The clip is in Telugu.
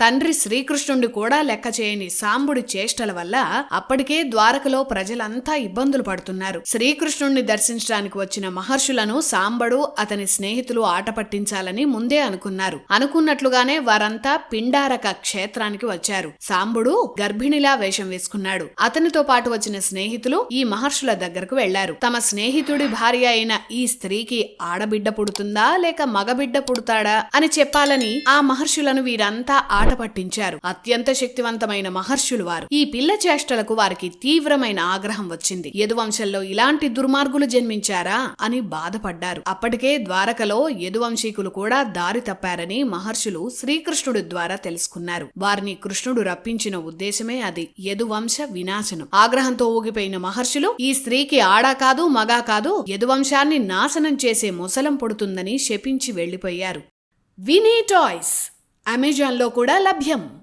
తండ్రి శ్రీకృష్ణుడి కూడా లెక్క చేయని సాంబుడి చేష్టల వల్ల అప్పటికే ద్వారకలో ప్రజలంతా ఇబ్బందులు పడుతున్నారు. శ్రీకృష్ణుణ్ణి దర్శించడానికి వచ్చిన మహర్షులను సాంబడు అతని స్నేహితులు ఆట పట్టించాలని ముందే అనుకున్నారు. అనుకున్నట్లుగానే వారంతా పిండారక క్షేత్రానికి వచ్చారు. సాంబుడు గర్భిణిలా వేషం వేసుకున్నాడు. అతనితో పాటు వచ్చిన స్నేహితులు ఈ మహర్షుల దగ్గరకు వెళ్ళారు. తమ స్నేహితుడి భార్య అయిన ఈ స్త్రీకి ఆడబిడ్డ పుడుతుందా లేక మగబిడ్డ పుడతాడా అని చెప్పాలని ఆ మహర్షులను వీరంతా ఆట పట్టించారు. అత్యంత శక్తివంతమైన మహర్షులు వారు. ఈ పిల్ల చేష్టలకు వారికి తీవ్రమైన ఆగ్రహం వచ్చింది. యదువంశంలో ఇలాంటి దుర్మార్గులు జన్మించారా అని బాధపడ్డారు. అప్పటికే ద్వారకలో యదువంశీకులు కూడా దారి తప్పారని మహర్షులు శ్రీకృష్ణుడి ద్వారా తెలుసుకున్నారు. వారిని కృష్ణుడు రప్పించిన ఉద్దేశమే అది. యదువంశ వినాశనం. ఆగ్రహంతో ఊగిపోయిన మహర్షులు ఈ స్త్రీకి ఆడా కాదు మగా కాదు యదువంశాన్ని నాశనం చేసే ముసలం పుడుతుందని శపించి వెళ్ళిపోయారు వినీ టాయ్స్ అమెజాన్లో కూడా లభ్యం.